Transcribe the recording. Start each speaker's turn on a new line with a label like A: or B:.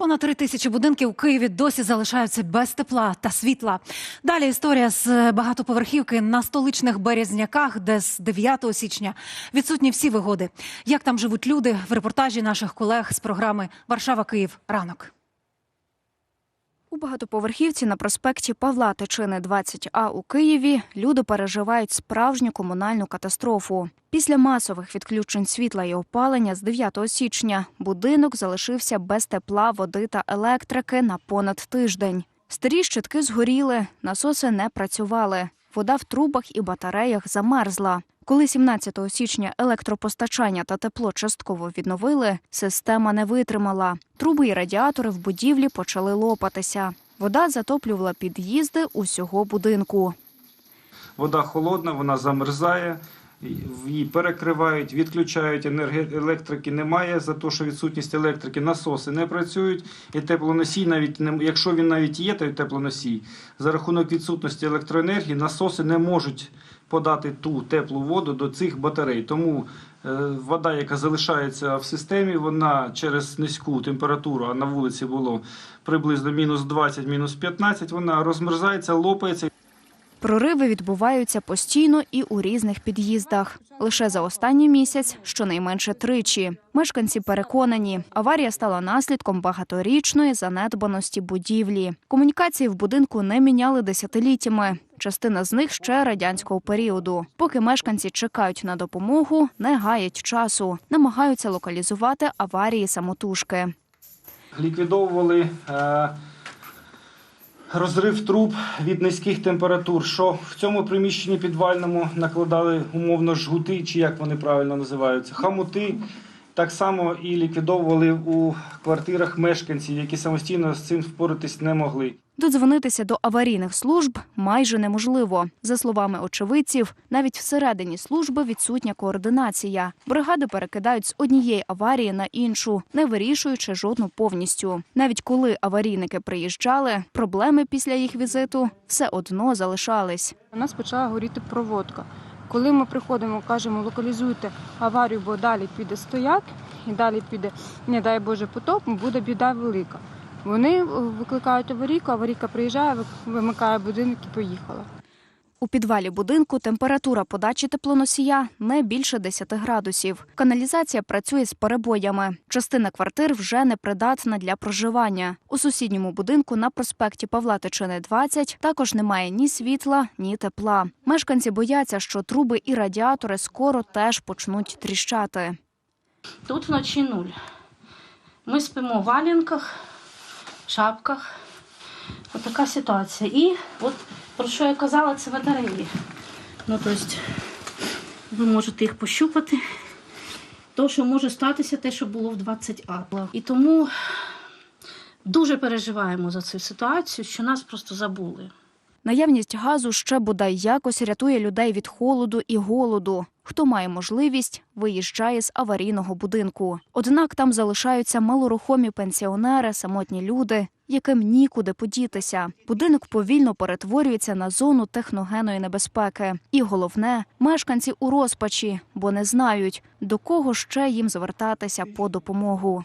A: Понад три тисячі будинків у Києві досі залишаються без тепла та світла. Далі історія з багатоповерхівки на столичних березняках, де з 9 січня відсутні всі вигоди. Як там живуть люди в репортажі наших колег з програми Варшава Київ ранок.
B: У багатоповерхівці на проспекті Павла Тичини 20А у Києві люди переживають справжню комунальну катастрофу. Після масових відключень світла і опалення з 9 січня будинок залишився без тепла, води та електрики на понад тиждень. Старі щитки згоріли, насоси не працювали. Вода в трубах і батареях замерзла. Коли 17 січня електропостачання та тепло частково відновили, система не витримала. Труби і радіатори в будівлі почали лопатися. Вода затоплювала під'їзди усього будинку.
C: Вода холодна, вона замерзає, її перекривають, відключають, енерги- електрики немає за те, що відсутність електрики, насоси не працюють, і теплоносій, навіть не, якщо він навіть є, той теплоносій, за рахунок відсутності електроенергії насоси не можуть подати ту теплу воду до цих батарей. Тому е, вода, яка залишається в системі, вона через низьку температуру, а на вулиці було приблизно мінус 20, мінус 15, вона розмерзається, лопається
B: Прориви відбуваються постійно і у різних під'їздах. Лише за останній місяць щонайменше тричі. Мешканці переконані, аварія стала наслідком багаторічної занедбаності будівлі. Комунікації в будинку не міняли десятиліттями. Частина з них ще радянського періоду. Поки мешканці чекають на допомогу, не гаять часу, намагаються локалізувати аварії самотужки.
C: ліквідовували е, розрив труб від низьких температур, що в цьому приміщенні підвальному накладали умовно жгути, чи як вони правильно називаються, хамути. Так само і ліквідовували у квартирах мешканців, які самостійно з цим впоратись не могли.
B: Додзвонитися до аварійних служб майже неможливо. За словами очевидців, навіть всередині служби відсутня координація. Бригади перекидають з однієї аварії на іншу, не вирішуючи жодну повністю. Навіть коли аварійники приїжджали, проблеми після їх візиту все одно залишались.
D: У нас почала горіти проводка. Коли ми приходимо, кажемо, локалізуйте аварію, бо далі піде стояк, і далі піде, не дай Боже, потоп, буде біда велика. Вони е, викликають аварійку, аварійка приїжджає, вимикає будинок і поїхала.
B: У підвалі будинку температура подачі теплоносія не більше 10 градусів. Каналізація працює з перебоями. Частина квартир вже непридатна для проживання. У сусідньому будинку на проспекті Павла Тичини 20 також немає ні світла, ні тепла. Мешканці бояться, що труби і радіатори скоро теж почнуть тріщати.
E: Тут вночі нуль. Ми спимо в валянках, шапках. От така ситуація. І от про що я казала, це батареї. Ну, тобто, ви можете їх пощупати. То, що може статися, те, що було в 20А. І тому дуже переживаємо за цю ситуацію, що нас просто забули.
B: Наявність газу ще бодай якось рятує людей від холоду і голоду. Хто має можливість, виїжджає з аварійного будинку. Однак там залишаються малорухомі пенсіонери, самотні люди, яким нікуди подітися. Будинок повільно перетворюється на зону техногенної небезпеки. І головне, мешканці у розпачі, бо не знають, до кого ще їм звертатися по допомогу.